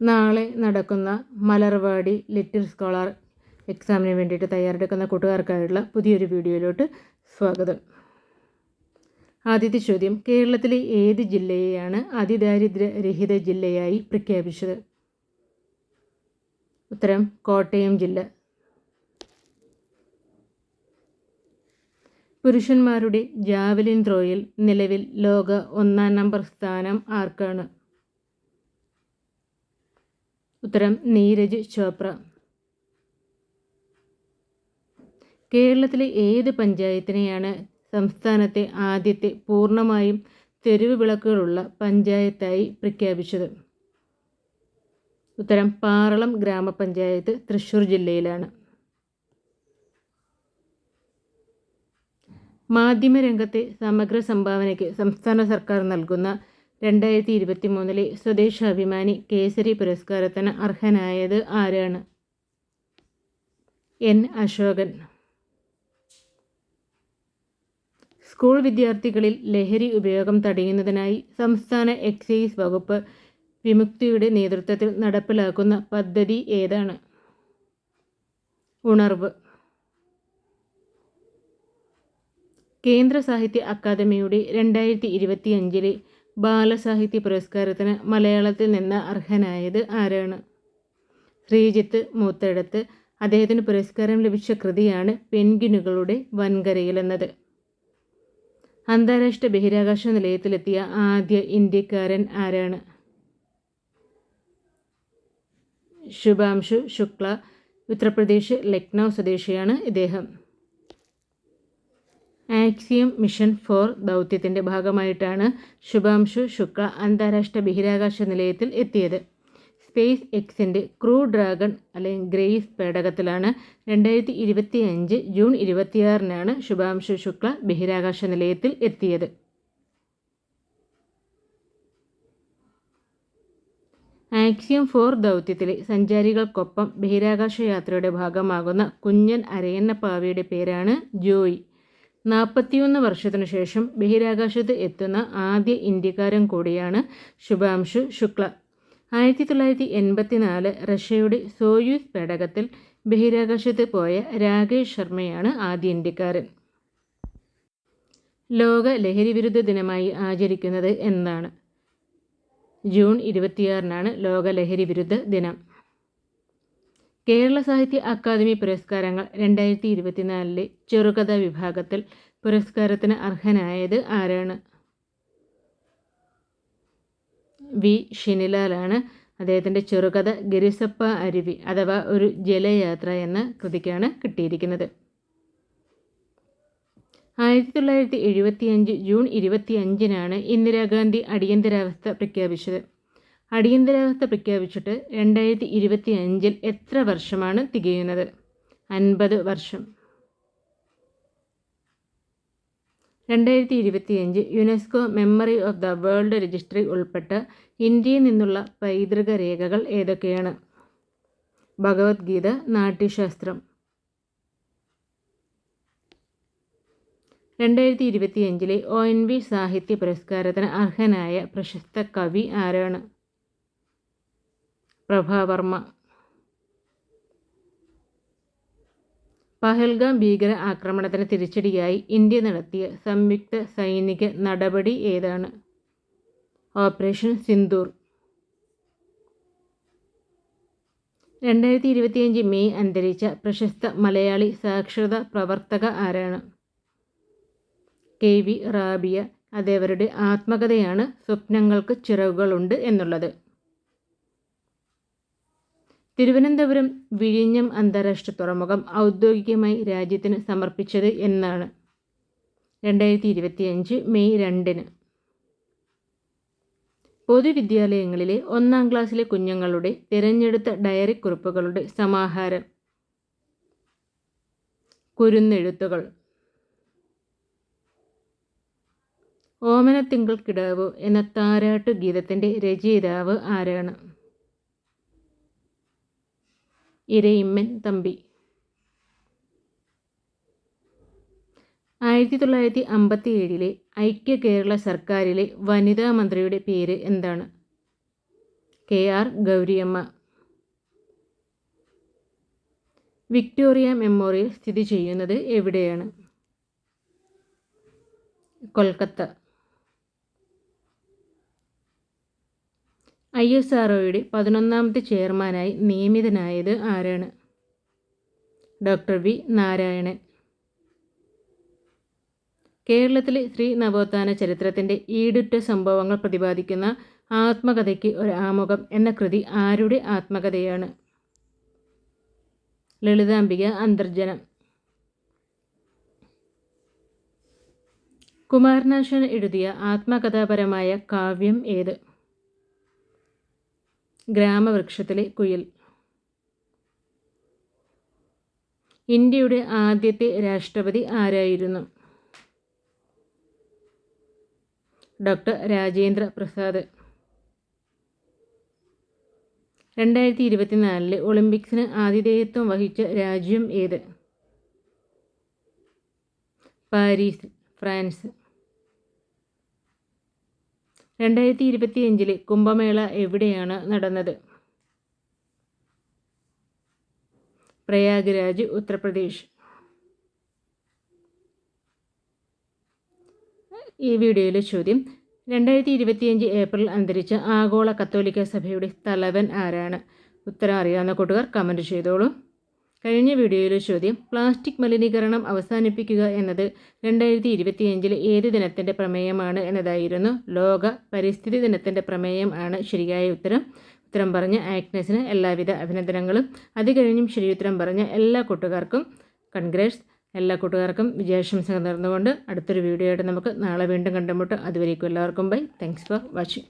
നാളെ നടക്കുന്ന Malarvadi little scholar എക്സാമിന് വേണ്ടിയിട്ട് തയ്യാറെടുക്കുന്ന കൂട്ടുകാർക്കായുള്ള പുതിയൊരു വീഡിയോയിലോട്ട് സ്വാഗതം. ആദ്യത്തെ ചോദ്യം കേരളത്തിലെ ഏത് ജില്ലയെയാണ് അതിദാരിദ്ര്യരഹിത ജില്ലയായി പ്രഖ്യാപിച്ചത്? ഉത്തരം കോട്ടയം ജില്ല. പുരുഷന്മാരുടെ ജാവലിൻ ത്രോയിൽ നിലവിൽ ലോക ഒന്നാം നമ്പർ സ്ഥാനം ആർക്കാണ്? ഉത്തരം നീരജ് ചോപ്ര. കേരളത്തിലെ ഏത് പഞ്ചായത്തിനെയാണ് സംസ്ഥാനത്തെ ആദ്യത്തെ പൂർണമായും തെരുവ് വിളക്കുകളുള്ള പഞ്ചായത്തായി പ്രഖ്യാപിച്ചത്? ഉത്തരം പാറളം ഗ്രാമപഞ്ചായത്ത് തൃശ്ശൂർ ജില്ലയിലാണ്. മാധ്യമരംഗത്തെ സമഗ്ര സംഭാവനയ്ക്ക് സംസ്ഥാന സർക്കാർ നൽകുന്ന രണ്ടായിരത്തി ഇരുപത്തി മൂന്നിലെ സ്വദേശാഭിമാനി കേസരി പുരസ്കാരത്തിന് അർഹനായത് ആരാണ്? എൻ. അശോകൻ. സ്കൂൾ വിദ്യാർത്ഥികളിൽ ലഹരി ഉപയോഗം തടയുന്നതിനായി സംസ്ഥാന എക്സൈസ് വകുപ്പ് വിമുക്തിയുടെ നേതൃത്വത്തിൽ നടപ്പിലാക്കുന്ന പദ്ധതി ഏതാണ്? ഉണർവ്. കേന്ദ്ര സാഹിത്യ അക്കാദമിയുടെ രണ്ടായിരത്തി ഇരുപത്തിയഞ്ചിലെ ബാലസാഹിത്യ പുരസ്കാരത്തിന് മലയാളത്തിൽ നിന്ന് അർഹനായത് ആരാണ്? ശ്രീജിത്ത് മൂത്തടത്ത് അദ്ദേഹത്തിന് പുരസ്കാരം ലഭിച്ച കൃതിയാണ് പെൻഗിനുകളുടെ വൻകരയിൽ എന്നത് അന്താരാഷ്ട്ര ബഹിരാകാശ നിലയത്തിലെത്തിയ ആദ്യ ഇന്ത്യക്കാരൻ ആരാണ്? ശുഭാംശു ശുക്ല ഉത്തർപ്രദേശ് ലക്നൗ സ്വദേശിയാണ് ഇദ്ദേഹം. ആക്സിയം മിഷൻ ഫോർ ദൗത്യത്തിന്റെ ഭാഗമായിട്ടാണ് ശുഭാംശു ശുക്ല അന്താരാഷ്ട്ര ബഹിരാകാശ നിലയത്തിൽ എത്തിയത്. സ്പേസ് എക്സിന്റെ ക്രൂ ഡ്രാഗൺ അല്ലെങ്കിൽ ഗ്രേസ് പേടകത്തിലാണ് രണ്ടായിരത്തി ഇരുപത്തി അഞ്ച് ജൂൺ ഇരുപത്തിയാറിനാണ് ശുഭാംശു ശുക്ല ബഹിരാകാശ നിലയത്തിൽ എത്തിയത്. ആക്സിയം ഫോർ ദൗത്യത്തിലെ സഞ്ചാരികൾക്കൊപ്പം ബഹിരാകാശ യാത്രയുടെ ഭാഗമാകുന്ന കുഞ്ഞൻ അരയന്നപ്പാവയുടെ പേരാണ് ജോയി. നാൽപ്പത്തിയൊന്ന് വർഷത്തിനു ശേഷം ബഹിരാകാശത്ത് എത്തുന്ന ആദ്യ ഇന്ത്യക്കാരൻ കൂടിയാണ് ശുഭാംശു ശുക്ല. ആയിരത്തി തൊള്ളായിരത്തി എൺപത്തിനാല് റഷ്യയുടെ സോയൂസ് പേടകത്തിൽ ബഹിരാകാശത്ത് പോയ രാകേഷ് ശർമ്മയാണ് ആദ്യ ഇന്ത്യക്കാരൻ. ലോക ലഹരി വിരുദ്ധ ദിനമായി ആചരിക്കുന്നത് എന്താണ് ജൂൺ ഇരുപത്തിയാറിനാണ് ലോക ലഹരി വിരുദ്ധ ദിനം. കേരള സാഹിത്യ അക്കാദമി പുരസ്കാരങ്ങൾ രണ്ടായിരത്തി ഇരുപത്തിനാലിലെ ചെറുകഥ വിഭാഗത്തിൽ പുരസ്കാരത്തിന് അർഹനായത് ആരാണ്? വി. ഷിനിലാലാണ്. അദ്ദേഹത്തിന്റെ ചെറുകഥ ഗിരിസപ്പ അരുവി അഥവാ ഒരു ജലയാത്ര എന്ന കൃതിക്കാണ് കിട്ടിയിരിക്കുന്നത്. ആയിരത്തി തൊള്ളായിരത്തി എഴുപത്തിയഞ്ച് ജൂൺ ഇരുപത്തി അഞ്ചിനാണ് ഇന്ദിരാഗാന്ധി അടിയന്തരാവസ്ഥ പ്രഖ്യാപിച്ചത്. അടിയന്തരാവസ്ഥ പ്രഖ്യാപിച്ചിട്ട് രണ്ടായിരത്തി ഇരുപത്തി അഞ്ചിൽ എത്ര വർഷമാണ് തികയുന്നത്? അൻപത് വർഷം. രണ്ടായിരത്തി ഇരുപത്തിയഞ്ച് UNESCO memory of the world registry ഉൾപ്പെട്ട ഇന്ത്യയിൽ നിന്നുള്ള പൈതൃക രേഖകൾ ഏതൊക്കെയാണ്? ഭഗവത്ഗീത നാട്യശാസ്ത്രം. രണ്ടായിരത്തി ഇരുപത്തിയഞ്ചിലെ ഒ എൻ വി സാഹിത്യ പുരസ്കാരത്തിന് അർഹനായ പ്രശസ്ത കവി ആരാണ്? പ്രഭാവർമ്മ. പഹൽഗാം ഭീകര ആക്രമണത്തിന് തിരിച്ചടിയായി ഇന്ത്യ നടത്തിയ സംയുക്ത സൈനിക നടപടി ഏതാണ്? ഓപ്പറേഷൻ സിന്ദൂർ. രണ്ടായിരത്തി ഇരുപത്തിയഞ്ച് മെയ് അന്തരിച്ച പ്രശസ്ത മലയാളി സാക്ഷരതാ പ്രവർത്തക ആരാണ്? K V Rabiya. അതേവരുടെ ആത്മകഥയാണ് സ്വപ്നങ്ങൾക്ക് ചിറകുകളുണ്ട് എന്നുള്ളത്. തിരുവനന്തപുരം വിഴിഞ്ഞം അന്താരാഷ്ട്ര തുറമുഖം ഔദ്യോഗികമായി രാജ്യത്തിന് സമർപ്പിച്ചത് എന്നാണ്. രണ്ടായിരത്തി ഇരുപത്തിയഞ്ച് മെയ് രണ്ടിന്. പൊതുവിദ്യാലയങ്ങളിലെ ഒന്നാം ക്ലാസ്സിലെ കുഞ്ഞുങ്ങളുടെ തിരഞ്ഞെടുത്ത ഡയറി കുറിപ്പുകളുടെ സമാഹാരം. കുരുന്നെഴുത്തുകൾ. ഓമനത്തിങ്കൾ കിടാവ് എന്ന താരാട്ടു ഗീതത്തിന്റെ രചയിതാവ് ആരാണ്? ഇരയിമ്മൻ തമ്പി. ആയിരത്തി തൊള്ളായിരത്തി അമ്പത്തി ഏഴിലെ ഐക്യ കേരള സർക്കാരിലെ വനിതാ മന്ത്രിയുടെ പേര് എന്താണ്? K R Gowriamma. Victoria Memorial സ്ഥിതി ചെയ്യുന്നത് എവിടെയാണ്? കൊൽക്കത്ത. ഐ എസ് ആർ ഒയുടെ പതിനൊന്നാമത്തെ ചെയർമാനായി നിയമിതനായത് ആരാണ്? Doctor V. നാരായണൻ. കേരളത്തിലെ സ്ത്രീ നവോത്ഥാന ചരിത്രത്തിന്റെ ഈടുറ്റ സംഭവങ്ങൾ പ്രതിപാദിക്കുന്ന ആത്മകഥയ്ക്ക് ഒരു ആമുഖം എന്ന കൃതി ആരുടെ ആത്മകഥയാണ്? ലളിതാംബിക അന്തർജനം കുമാരനാശൻ എഴുതിയ ആത്മകഥാപരമായ കാവ്യം ഏത്? ഗ്രാമവൃക്ഷത്തിലെ കുയിൽ. ഇന്ത്യയുടെ ആദ്യത്തെ രാഷ്ട്രപതി ആരായിരുന്നു? ഡോക്ടർ രാജേന്ദ്ര പ്രസാദ്. രണ്ടായിരത്തി ഇരുപത്തിനാലിലെ ഒളിമ്പിക്സിന് ആതിഥേയത്വം വഹിച്ച രാജ്യം ഏത്? Paris France. രണ്ടായിരത്തി ഇരുപത്തിയഞ്ചിലെ കുംഭമേള എവിടെയാണ് നടന്നത്? പ്രയാഗ്രാജ് ഉത്തർപ്രദേശ്. ഈ വീഡിയോയിലെ ചോദ്യം രണ്ടായിരത്തി ഇരുപത്തിയഞ്ച് ഏപ്രിൽ അന്തരിച്ച ആഗോള കത്തോലിക്ക സഭയുടെ തലവൻ ആരാണ്? ഉത്തരം അറിയാവുന്ന കൂട്ടുകാർ കമന്റ് ചെയ്തോളൂ. കഴിഞ്ഞ വീഡിയോയിലെ ചോദ്യം പ്ലാസ്റ്റിക് മലിനീകരണം അവസാനിപ്പിക്കുക എന്നത് രണ്ടായിരത്തി ഇരുപത്തിയഞ്ചിലെ ഏത് ദിനത്തിന്റെ പ്രമേയമാണ് എന്നതായിരുന്നു. ലോക പരിസ്ഥിതി ദിനത്തിന്റെ പ്രമേയം ആണ് ശരിയായ ഉത്തരം. ഉത്തരം പറഞ്ഞ ആക്നസിന് എല്ലാവിധ അഭിനന്ദനങ്ങളും. അത് കഴിഞ്ഞും ശരി ഉത്തരം പറഞ്ഞ എല്ലാ കൂട്ടുകാർക്കും കൺഗ്രസ് എല്ലാ കൂട്ടുകാർക്കും വിജയാശംസകൾ നേർന്നുകൊണ്ട് അടുത്തൊരു വീഡിയോ ആയിട്ട് നമുക്ക് നാളെ വീണ്ടും കണ്ടുമുട്ടും. അതുവരേക്കും എല്ലാവർക്കും ബൈ താങ്ക്സ് ഫോർ വാച്ചിങ്